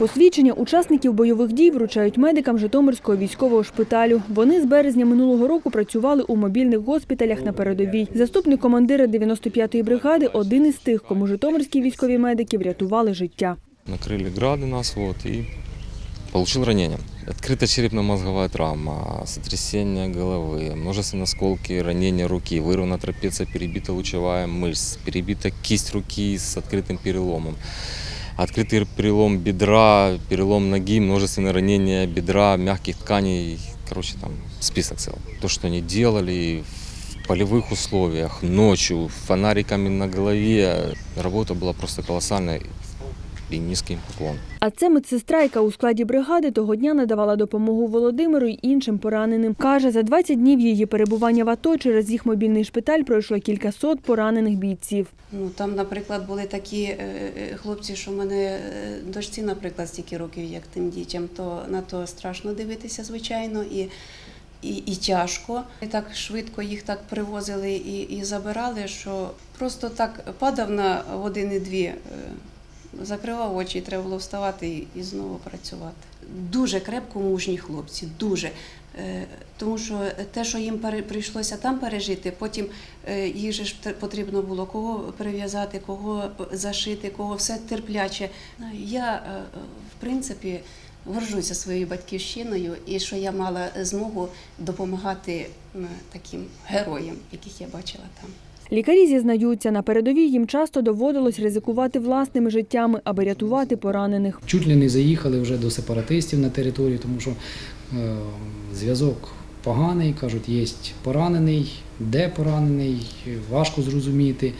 Посвідчення учасників бойових дій вручають медикам Житомирського військового шпиталю. Вони з березня минулого року працювали у мобільних госпіталях на передовій. Заступник командира 95-ї бригади один із тих, кому житомирські військові медики врятували життя. накрыли грады нас вот и получил ранение. Открытая черепно-мозговая травма, сотрясение головы, множественные осколки, ранение руки, вырвана трапеция, перебита лучевая мышца, перебита кисть руки с открытым переломом. Открытый перелом бедра, перелом ноги, множественные ранения бедра, мягких тканей. Короче, там список целый. То, что они делали в полевых условиях, ночью, фонариками на голове. Работа была просто колоссальная і низький поклон. А це медсестра, яка у складі бригади того дня надавала допомогу Володимиру й іншим пораненим. Каже, за 20 днів її перебування в АТО через їх мобільний шпиталь пройшло кількасот поранених бійців. Ну там, наприклад, були такі е, е, хлопці, що в мене е, дочці, наприклад, стільки років, як тим дітям, то на то страшно дивитися, звичайно, і, і, і тяжко. І так швидко їх так привозили і, і забирали, що просто так падав на години-дві, закривав очі, і треба було вставати і, і знову працювати. Дуже крепко мужні хлопці, дуже. Е, Тому що те, що їм прийшлося там пережити, потім е, їх же ж потрібно було кого прив'язати, кого зашити, кого все терпляче. Я, е, е, в принципі, горжуся своєю батьківщиною і що я мала змогу допомагати таким героям, яких я бачила там. Лікарі зізнаються, на передовій їм часто доводилось ризикувати власними життями, аби рятувати поранених. Чуть ли не заїхали вже до сепаратистів на територію, тому що е, зв'язок поганий, кажуть, є поранений, де поранений, важко зрозуміти.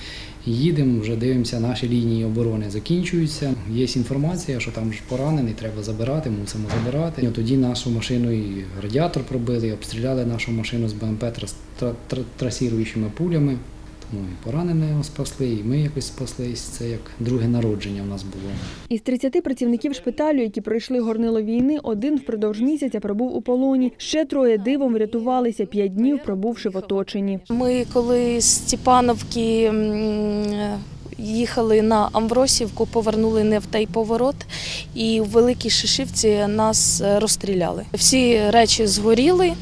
Їдемо, вже дивимося, наші лінії оборони закінчуються. Є інформація, що там ж поранений, треба забирати, мусимо забирати. І тоді нашу машину і радіатор пробили, обстріляли нашу машину з БМП трас- тра- тра- трасіруючими пулями. Тому і пораненого спасли, і ми якось спаслись. Це як друге народження в нас було. Із 30 працівників шпиталю, які пройшли горнило війни, один впродовж місяця пробув у полоні. Ще троє дивом врятувалися п'ять днів, пробувши в оточенні. Ми коли з Степановки їхали на Амбросівку, повернули не в той поворот, і в Великій Шишивці нас е, розстріляли. Всі речі згоріли,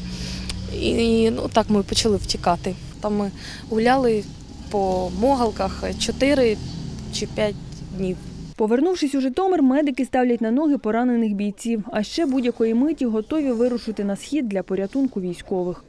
і ну, так ми почали втікати. Там ми гуляли по могалках 4 чи 5 днів. Повернувшись у Житомир, медики ставлять на ноги поранених бійців, а ще будь-якої миті готові вирушити на схід для порятунку військових.